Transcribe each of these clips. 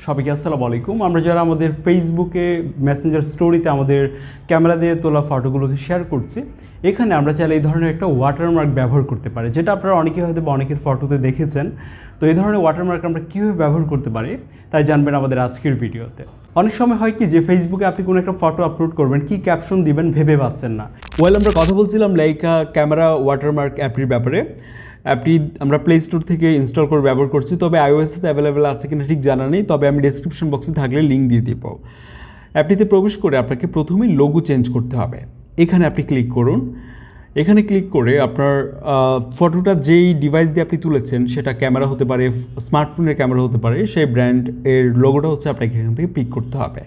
সবাইকে আসসালামু আলাইকুম। আমরা যারা আমাদের ফেসবুকে মেসেঞ্জার স্টোরিতে আমাদের ক্যামেরা দিয়ে তোলা ফটোগুলোকে শেয়ার করছি, এখানে আমরা চাইলে এই ধরনের একটা ওয়াটারমার্ক ব্যবহার করতে পারি, যেটা আপনারা অনেকে হয়তো বা অনেকের ফটোতে দেখেছেন। তো এই ধরনের ওয়াটারমার্ক আমরা কীভাবে ব্যবহার করতে পারি, তাই জানবেন আমাদের আজকের ভিডিওতে। অনেক সময় হয় কি যে ফেসবুকে আপনি কোনো একটা ফটো আপলোড করবেন, কি ক্যাপশন দিবেন ভেবে পাচ্ছেন না। ওয়েল আমরা কথা বলছিলাম লাইকা ক্যামেরা ওয়াটারমার্ক অ্যাপটির ব্যাপারে। অ্যাপটি আমরা প্লে স্টোর থেকে ইনস্টল করে ব্যবহার করছি। তবে আইওএসতে অ্যাভেলেবেল আছে কিনা ঠিক জানা নেই। তবে আমি ডেসক্রিপশন বক্সে থাকলে লিঙ্ক দিয়ে দিব। অ্যাপটিতে প্রবেশ করে আপনাকে প্রথমেই লোগো চেঞ্জ করতে হবে। এখানে আপনি ক্লিক করুন। এখানে ক্লিক করে আপনার ফটোটা যেই ডিভাইস দিয়ে আপনি তুলেছেন, সেটা ক্যামেরা হতে পারে স্মার্টফোনের ক্যামেরা হতে পারে, সেই ব্র্যান্ড এর লোগোটা হচ্ছে আপনাকে এখান থেকে পিক করতে হবে।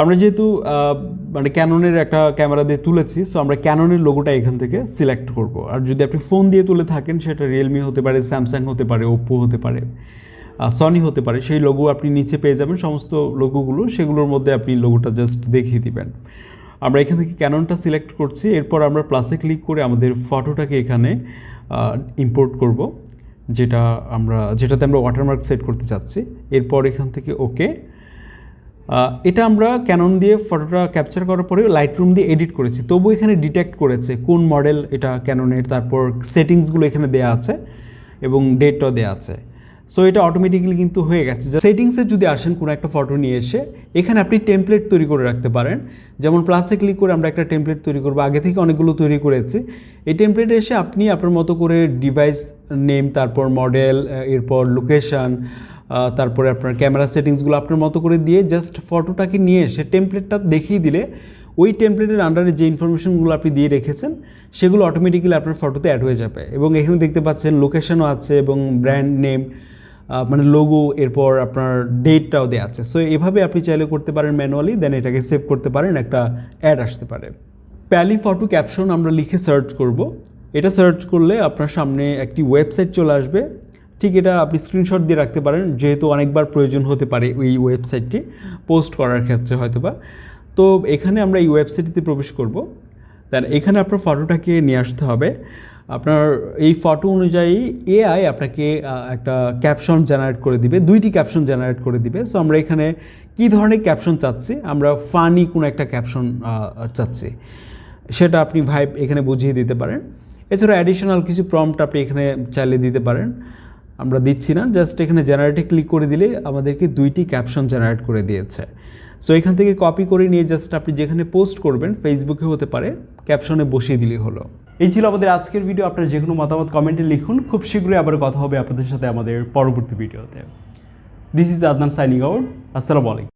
আমরা যেহেতু মানে ক্যাননের একটা ক্যামেরা দিয়ে তুলেছি সো আমরা ক্যাননের লোগোটা এখান থেকে সিলেক্ট করব। আর যদি আপনি ফোন দিয়ে তুলে থাকেন, সেটা রিয়েলমি হতে পারে স্যামসাং হতে পারে ওপ্পো হতে পারে সনি হতে পারে, সেই লোগো আপনি নিচে পেয়ে যাবেন, সমস্ত লোগোগুলো সেগুলোর মধ্যে আপনি লোগোটা জাস্ট দেখিয়ে দিবেন। আমরা এখান থেকে ক্যাননটা সিলেক্ট করছি, এরপর আমরা প্লাসে ক্লিক করে আমাদের ফটোটাকে এখানে ইম্পোর্ট করব, যেটা আমরা, যেটাতে আমরা ওয়াটারমার্ক সেট করতে চাচ্ছি। এরপর এখান থেকে ওকে এটা আমরা ক্যানন দিয়ে ফটোটা ক্যাপচার করার পরেও লাইট রুম দিয়ে এডিট করেছি। তবু এখানে ডিটেক্ট করেছে কোন মডেল এটা ক্যাননের তারপর সেটিংসগুলো এখানে দেওয়া আছে এবং ডেটটাও দেওয়া আছে। সো এটা অটোমেটিক্যালি কিন্তু হয়ে গেছে। সেটিংসে যদি আসেন কোনো একটা ফটো নিয়ে এসে এখানে আপনি টেমপ্লেট তৈরি করে রাখতে পারেন। যেমন প্লাসে ক্লিক করে আমরা একটা টেমপ্লেট তৈরি করব। আগে থেকে অনেকগুলো তৈরি করেছি। এই টেমপ্লেটে এসে আপনি আপনার মতো করে ডিভাইস নেম তারপর মডেল এরপর লোকেশান তারপরে আপনার ক্যামেরা সেটিংসগুলো আপনার মতো করে দিয়ে জাস্ট ফটোটাকে নিয়ে এসে টেমপ্লেটটা দেখিয়ে দিলে ওই টেমপ্লেটের আন্ডারে যে ইনফরমেশনগুলো আপনি দিয়ে রেখেছেন, সেগুলো অটোমেটিক্যালি আপনার ফটোতে অ্যাড হয়ে যাবে। এবং এখানে দেখতে পাচ্ছেন লোকেশনও আছে এবং ব্র্যান্ড নেম মানে লোগো এরপর আপনার ডেটটাও দেওয়া আছে। সো এভাবে আপনি চাইলে করতে পারেন ম্যানুয়ালি দেন এটাকে সেভ করতে পারেন, একটা অ্যাড আসতে পারে। প্যালি ফটো ক্যাপশন আমরা লিখে সার্চ করব। এটা সার্চ করলে আপনার সামনে একটি ওয়েবসাইট চলে আসবে। ঠিক এটা আপনি স্ক্রিনশট দিয়ে রাখতে পারেন, যেহেতু অনেকবার প্রয়োজন হতে পারে ওই ওয়েবসাইটটি পোস্ট করার ক্ষেত্রে হয়তো বা তো, এখানে আমরা এই ওয়েবসাইটটিতে প্রবেশ করব। দেন এখানে আপনার ফটোটাকে নিয়ে আসতে হবে। আপনার এই ফটো অনুযায়ী এআই আপনাকে একটা ক্যাপশন জেনারেট করে দিবে, দুইটি ক্যাপশন জেনারেট করে দিবে। সো আমরা এখানে কী ধরনের ক্যাপশন চাচ্ছি? আমরা ফানি কোনো একটা ক্যাপশন চাচ্ছি। সেটা আপনি ভাইব এখানে বুঝিয়ে দিতে পারেন। এছাড়া অ্যাডিশনাল কিছু প্রম্পট আপনি এখানে চাইলে দিতে পারেন। আমরা দিচ্ছি না জাস্ট এখানে জেনারেটে ক্লিক করে দিলে আমাদেরকে দুইটি ক্যাপশন জেনারেট করে দিয়েছে। সো এখান থেকে কপি করে নিয়ে জাস্ট আপনি যেখানে পোস্ট করবেন ফেসবুকে হতে পারে ক্যাপশনে বসিয়ে দিলেই হলো। এই ছিল আমাদের আজকের ভিডিও আপনার যে কোনো মতামত কমেন্টে লিখুন। খুব শীঘ্রই আবার কথা হবে আপনাদের সাথে আমাদের পরবর্তী ভিডিওতে this is Adnan signing out আসসালামু আলাইকুম